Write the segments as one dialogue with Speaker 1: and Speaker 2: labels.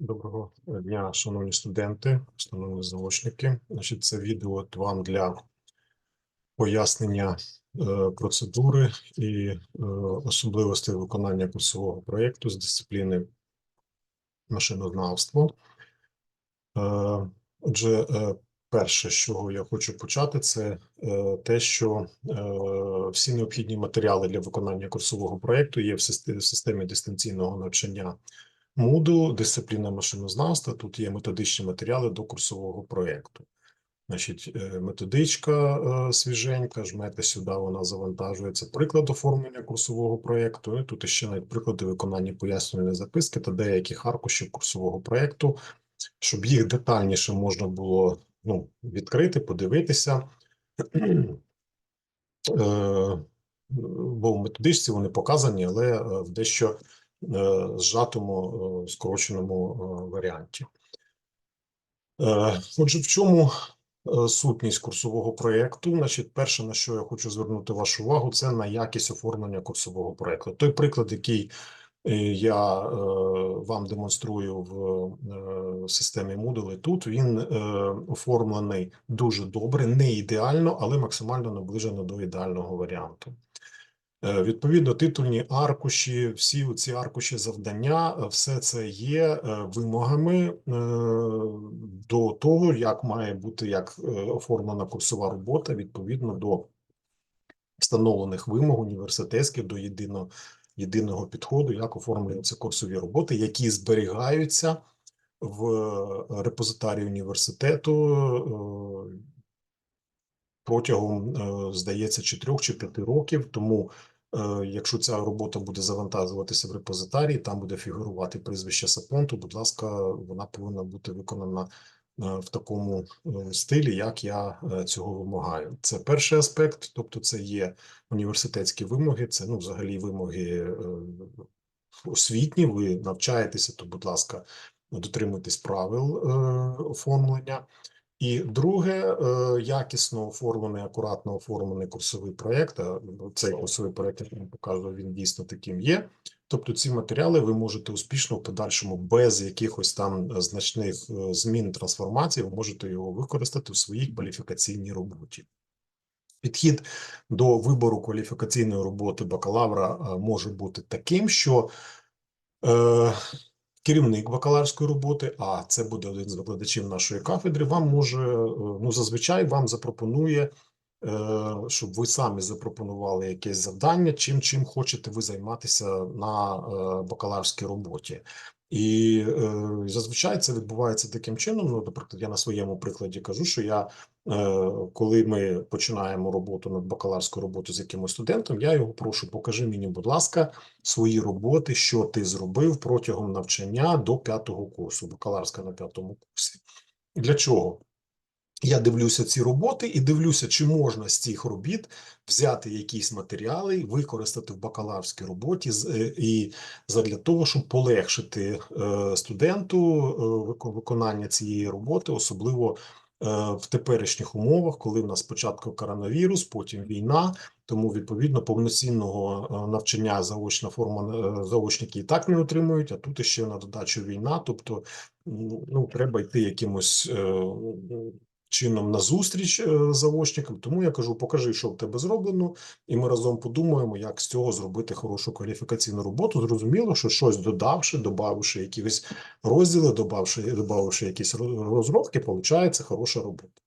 Speaker 1: Доброго дня, шановні студенти, шановні заочники. Значить, це відео вам для пояснення е, процедури і е, особливостей виконання курсового проєкту з дисципліни машинознавство. Е, Отже, перше, з чого я хочу почати, це те, що всі необхідні матеріали для виконання курсового проєкту є в системі дистанційного навчання Moodle, дисципліна машинознавства. Тут є методичні матеріали до курсового проєкту. Значить, е, методичка е, свіженька, жмете сюди, вона завантажується. Приклад оформлення курсового проєкту. Тут ще навіть приклади виконання пояснювальної записки та деяких аркушів курсового проєкту, щоб їх детальніше можна було ну, відкрити, подивитися. Е, Бо в методичці вони показані, але в дещо зжатому, е, скороченому е, варіанті. Е, Отже, в чому е, сутність курсового проєкту? Значить, перше, на що я хочу звернути вашу увагу, це на якість оформлення курсового проєкту. Той приклад, який е, я е, вам демонструю в е, системі Moodle, тут він е, оформлений дуже добре, не ідеально, але максимально наближено до ідеального варіанту. Е, Відповідно, титульні аркуші, всі ці аркуші завдання, е, все це є е, вимогами до того, як має бути як оформлена курсова робота відповідно до встановлених вимог університетських до єдиного, єдиного підходу, як оформлюються курсові роботи, які зберігаються в репозитарії університету протягом, е, здається, 4 чи 5 років. Тому, е, якщо ця робота буде завантажуватися в репозитарії, там буде фігурувати прізвище Сапонту, будь ласка, вона повинна бути виконана е, в такому стилі, як я цього вимагаю. Це перший аспект, тобто це є університетські вимоги, це ну, взагалі вимоги освітні. Ви навчаєтеся, то, будь ласка, дотримуйтесь правил оформлення. І друге, е, якісно оформлений, акуратно оформлений курсовий проєкт. а Цей курсовий проєкт, як я вам показував, він дійсно таким є. Тобто ці матеріали ви можете успішно в подальшому без якихось там значних е, змін трансформацій, ви можете його використати в своїй кваліфікаційній роботі. Підхід до вибору кваліфікаційної роботи бакалавра е, може бути таким, що керівник бакалаврської роботи, а це буде один з викладачів нашої кафедри, вам може, е, ну зазвичай вам запропонує, е, щоб ви самі запропонували якесь завдання, чим чим хочете ви займатися на е, бакалаврській роботі. І е, зазвичай це відбувається таким чином. Ну, наприклад, я на своєму прикладі кажу, що я е, коли ми починаємо роботу над бакалаврською роботою з якимось студентом, я його прошу, покажи мені, будь ласка, свої роботи, що ти зробив протягом навчання до п'ятого курсу, бакалаврська на п'ятому курсі. Для чого? Я дивлюся ці роботи і дивлюся, чи можна з цих робіт взяти якісь матеріали, використати в бакалаврській роботі е, і задля того, щоб полегшити е, студенту е, виконання цієї роботи, особливо в теперішніх умовах, коли в нас спочатку коронавірус, потім війна. Тому відповідно повноцінного навчання заочна форма заочники і так не отримують. А тут іще на додачу війна. Тобто, ну треба йти якимось чином на зустріч е, заочникам. Тому я кажу: покажи, що в тебе зроблено, і ми разом подумаємо, як з цього зробити хорошу кваліфікаційну роботу. Зрозуміло, що щось додавши, додавши якісь розділи, додавши, додавши якісь розробки, виходить хороша робота.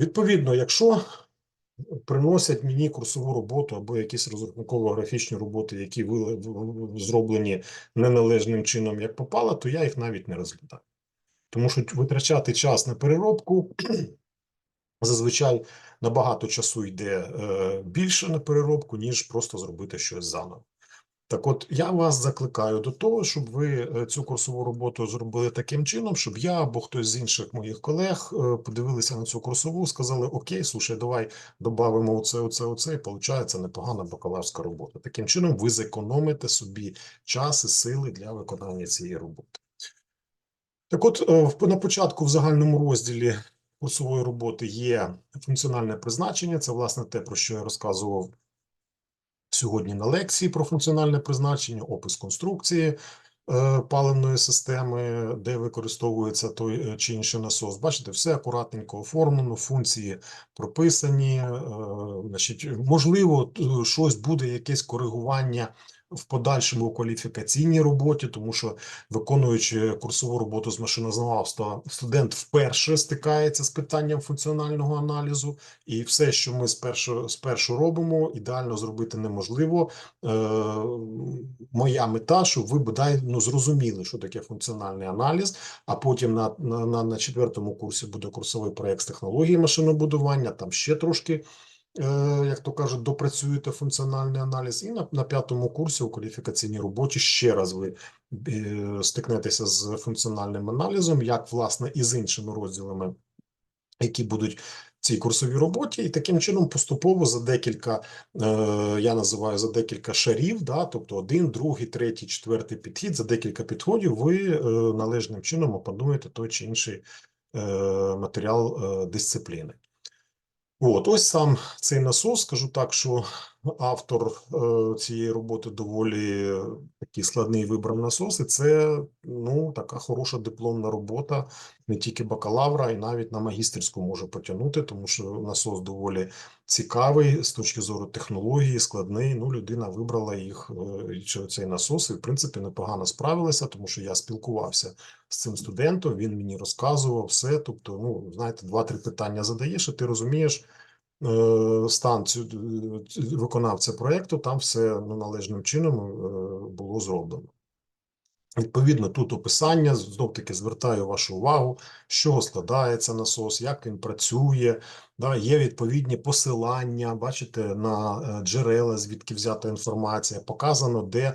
Speaker 1: Відповідно, якщо приносять мені курсову роботу або якісь розрахунково-графічні роботи, які зроблені неналежним чином, як попало, то я їх навіть не розглядаю. Тому що витрачати час на переробку зазвичай набагато часу йде е, більше на переробку, ніж просто зробити щось заново. Так от я вас закликаю до того, щоб ви е, цю курсову роботу зробили таким чином, щоб я або хтось з інших моїх колег е, подивилися на цю курсову, сказали: Окей, слушай, давай додамо оце, оце, оце, і виходить непогана бакалаврська робота. Таким чином, ви зекономите собі час і сили для виконання цієї роботи. Так от, е, на початку в загальному розділі курсової роботи є функціональне призначення. Це, власне, те, про що я розказував сьогодні на лекції про функціональне призначення, опис конструкції, е, паливної системи, де використовується той е, чи інший насос. Бачите, все акуратненько оформлено, функції прописані. Значить, можливо, щось буде, якесь коригування в подальшому у кваліфікаційній роботі, тому що виконуючи курсову роботу з машинознавства, студент вперше стикається з питанням функціонального аналізу, і все, що ми спершу, спершу робимо, ідеально зробити неможливо. Е, моя мета, щоб ви бодай ну, зрозуміли, що таке функціональний аналіз, а потім на, на, на, на четвертому курсі буде курсовий проект з технології машинобудування, там ще трошки як то кажуть, допрацюєте функціональний аналіз, і на, на п'ятому курсі у кваліфікаційній роботі ще раз ви е, стикнетеся з функціональним аналізом, як власне і з іншими розділами, які будуть в цій курсовій роботі, і таким чином поступово за декілька, е, я називаю за декілька шарів, да, тобто один, другий, третій, четвертий підхід, за декілька підходів ви е, належним чином опануєте той чи інший е, матеріал е, дисципліни. От, ось сам цей насос, скажу так, що автор е, цієї роботи доволі такий складний вибрав насос, і це ну, така хороша дипломна робота, не тільки бакалавра, і навіть на магістерську може потягнути, тому що насос доволі цікавий з точки зору технології, складний. Ну, людина вибрала їх, е, цей насос, і в принципі непогано справилася, тому що я спілкувався з цим студентом, він мені розказував все. Тобто, ну, знаєте, два-три питання задаєш, і ти розумієш е, стан виконавця проєкту, там все ну, належним чином е, було зроблено. Відповідно, тут описання, знов таки звертаю вашу увагу, з чого складається насос, як він працює, да, є відповідні посилання, бачите, на е, джерела, звідки взята інформація, показано, де е,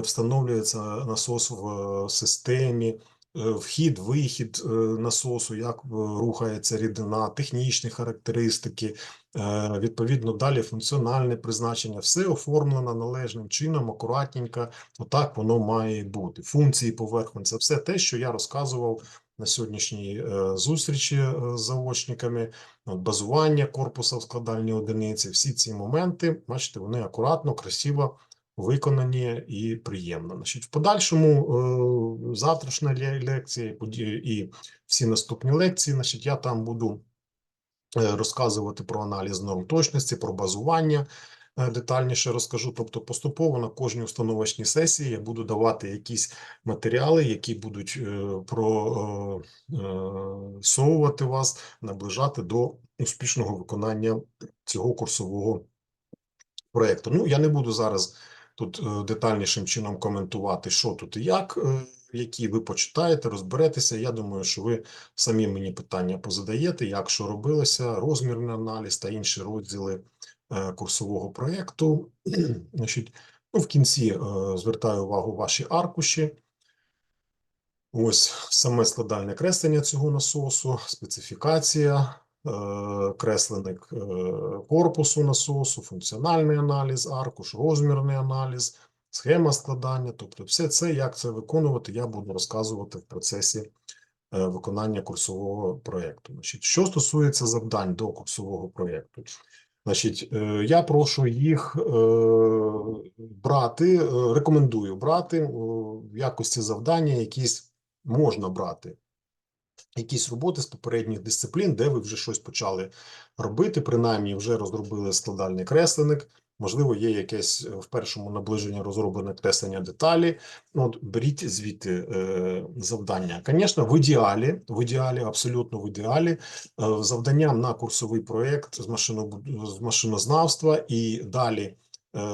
Speaker 1: встановлюється насос в е, системі, вхід, вихід е, насосу, як е, рухається рідина, технічні характеристики, е, відповідно, далі функціональне призначення, все оформлено належним чином, акуратненько, Отак воно має бути. Функції поверхонь це все те, що я розказував на сьогоднішній е, зустрічі е, з заочниками. Базування корпуса в складальній одиниці. Всі ці моменти, бачите, вони акуратно, красиво виконані і приємно. Значить, в подальшому е, завтрашня лекція і всі наступні лекції, значить, я там буду е, розказувати про аналіз норм точності, про базування. е, Детальніше розкажу, тобто поступово на кожній установочній сесії я буду давати якісь матеріали, які будуть просовувати вас, наближати до успішного виконання цього курсового проєкту. Ну, я не буду зараз тут е, детальнішим чином коментувати, що тут і як, е, які ви почитаєте, розберетеся. Я думаю, що ви самі мені питання позадаєте, як що робилося, розмірний аналіз та інші розділи е, курсового проєкту. Значить, ну, в кінці звертаю увагу ваші аркуші. Ось саме складальне креслення цього насосу, специфікація, кресленик е, корпусу насосу, функціональний аналіз, аркуш, розмірний аналіз, схема складання. Тобто, все це, як це виконувати, я буду розказувати в процесі е, виконання курсового проєкту. Значить, що стосується завдань до курсового проєкту, значить, е, я прошу їх е, брати, е, рекомендую брати е, в якості завдання якісь можна брати якісь роботи з попередніх дисциплін, де ви вже щось почали робити, принаймні вже розробили складальний кресленик. Можливо, є якесь е, в першому наближенні розроблене креслення деталі. Ну, от беріть звідти е, завдання. Звісно, в ідеалі, в ідеалі, абсолютно в ідеалі, е, завданням на курсовий проєкт з, машинобуд- з машинознавства і далі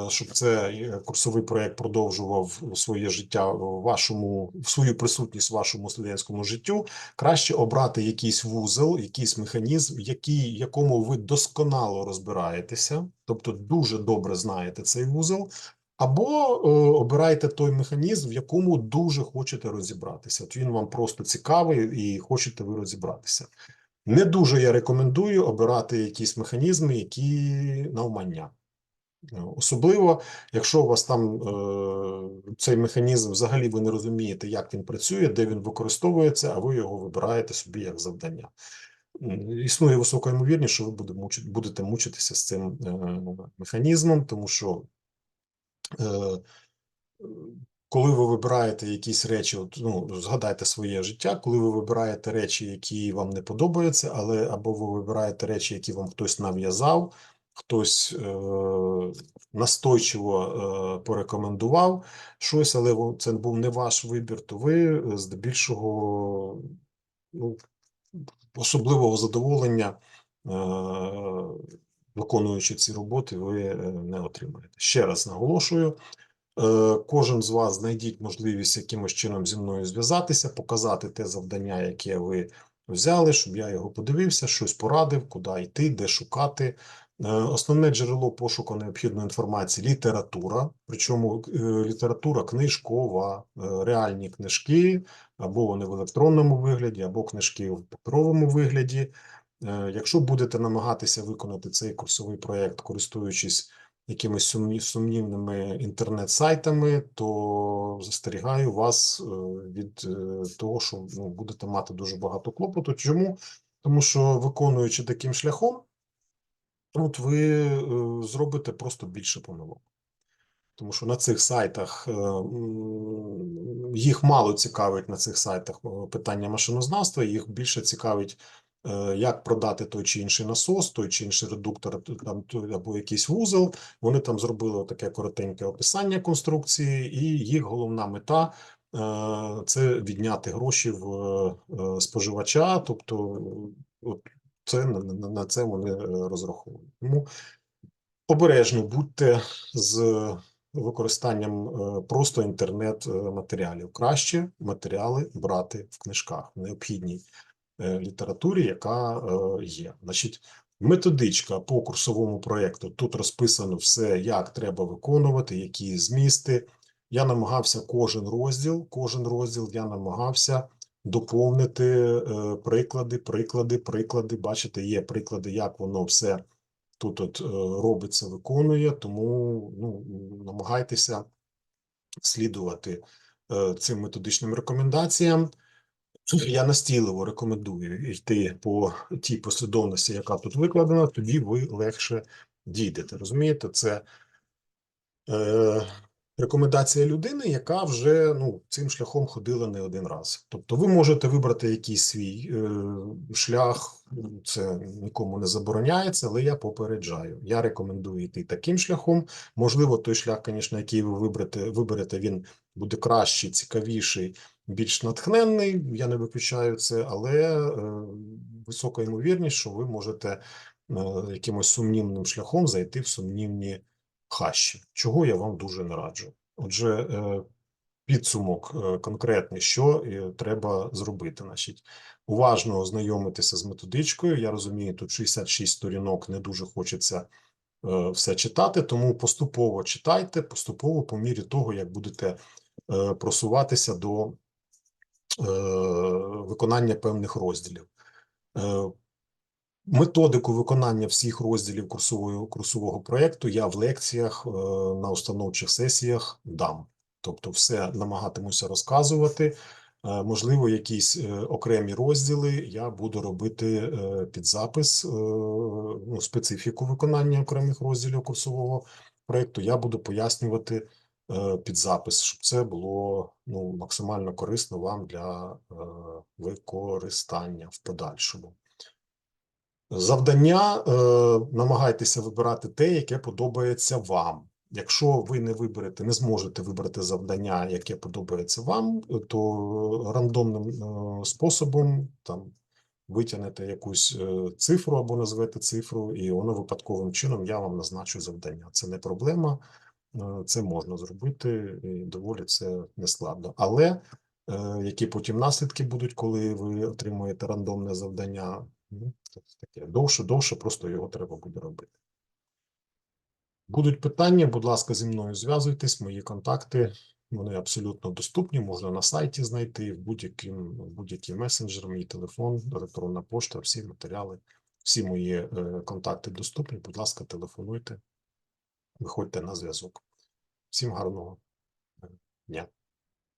Speaker 1: щоб цей курсовий проєкт продовжував своє життя вашому свою присутність в вашому студентському життю, краще обрати якийсь вузол, якийсь механізм, який, якому ви досконало розбираєтеся, тобто дуже добре знаєте цей вузол. Або е, обирайте той механізм, в якому дуже хочете розібратися. От він вам просто цікавий і хочете ви розібратися. Не дуже я рекомендую обирати якісь механізми, які навмання. Е, Особливо, якщо у вас там е, цей механізм взагалі ви не розумієте, як він працює, де він використовується, а ви його вибираєте собі як завдання. Існує висока ймовірність, що ви будете мучитися з цим е, механізмом, тому що е, коли ви вибираєте якісь речі, от, ну, згадайте своє життя, коли ви вибираєте речі, які вам не подобаються, але або ви вибираєте речі, які вам хтось нав'язав, хтось е, настойчиво е, порекомендував щось, але це був не ваш вибір, то ви е, здебільшого ну, особливого задоволення, е, виконуючи ці роботи, ви е, не отримаєте. Ще раз наголошую. Е, Кожен з вас знайдіть можливість якимось чином зі мною зв'язатися, показати те завдання, яке ви взяли, щоб я його подивився, щось порадив, куди йти, де шукати. Е, Основне джерело пошуку необхідної інформації література, причому е, література книжкова, е, реальні книжки, або вони в електронному вигляді, або книжки в паперовому вигляді. Якщо будете намагатися виконати цей курсовий проєкт, користуючись якимись сумнівними інтернет-сайтами, то застерігаю вас від того, що ну, будете мати дуже багато клопоту. Чому? Тому що виконуючи таким шляхом, от ви е, зробите просто більше помилок. Тому що на цих сайтах е, їх мало цікавить на цих сайтах е, питання машинознавства, їх більше цікавить, як продати той чи інший насос, той чи інший редуктор там, або якийсь вузол. Вони там зробили таке коротеньке описання конструкції, і їх головна мета це відняти гроші в споживача. Тобто, от це на, на, це вони е, розраховують. Тому обережно будьте з використанням е, просто інтернет-матеріалів. Краще матеріали брати в книжках, в необхідній е, літературі, яка е, є. Значить, методичка по курсовому проєкту. Тут розписано все, як треба виконувати, які змісти. Я намагався кожен розділ, кожен розділ я намагався доповнити е, приклади, приклади, приклади. Бачите, є приклади, як воно все тут от е, робиться, виконує, тому ну, намагайтеся слідувати е, цим методичним рекомендаціям. Я настійливо рекомендую йти по тій послідовності, яка тут викладена, тоді ви легше дійдете. Розумієте, це рекомендація людини, яка вже ну, цим шляхом ходила не один раз. Тобто, ви можете вибрати якийсь свій е, шлях, це нікому не забороняється, але я попереджаю. Я рекомендую йти таким шляхом. Можливо, той шлях, звісно, який ви виберете, виберете, він буде кращий, цікавіший, більш натхненний. Я не виключаю це, але е, висока ймовірність, що ви можете е, якимось сумнівним шляхом зайти в сумнівні хащі, чого я вам дуже не раджу. Отже, е, підсумок е, конкретний, що е, треба зробити. Значить, уважно ознайомитися з методичкою. Я розумію, тут 66 сторінок не дуже хочеться все читати, тому поступово читайте, поступово по мірі того, як будете просуватися до виконання певних розділів. Методику виконання всіх розділів курсового, курсового проєкту я в лекціях е, на установчих сесіях дам. Тобто, все намагатимуся розказувати. Е, Можливо, якісь е, окремі розділи я буду робити під запис, ну, специфіку виконання окремих розділів курсового проєкту. Я буду пояснювати під запис, щоб це було ну, максимально корисно вам для використання в подальшому. Завдання е, намагайтеся вибирати те, яке подобається вам. Якщо ви не виберете, не зможете вибрати завдання, яке подобається вам, то рандомним е, способом там витягнете якусь е, цифру або назвете цифру, і воно випадковим чином я вам назначу завдання. Це не проблема, е, це можна зробити, і доволі це нескладно. Але е, які потім наслідки будуть, коли ви отримуєте рандомне завдання? Довше, довше, просто його треба буде робити. Будуть питання, будь ласка, зі мною зв'язуйтесь, мої контакти, вони абсолютно доступні, можна на сайті знайти, в будь-яким, будь-який месенджер, мій телефон, електронна пошта, всі матеріали, всі мої е, контакти доступні. Будь ласка, телефонуйте, виходьте на зв'язок. Всім гарного е, дня.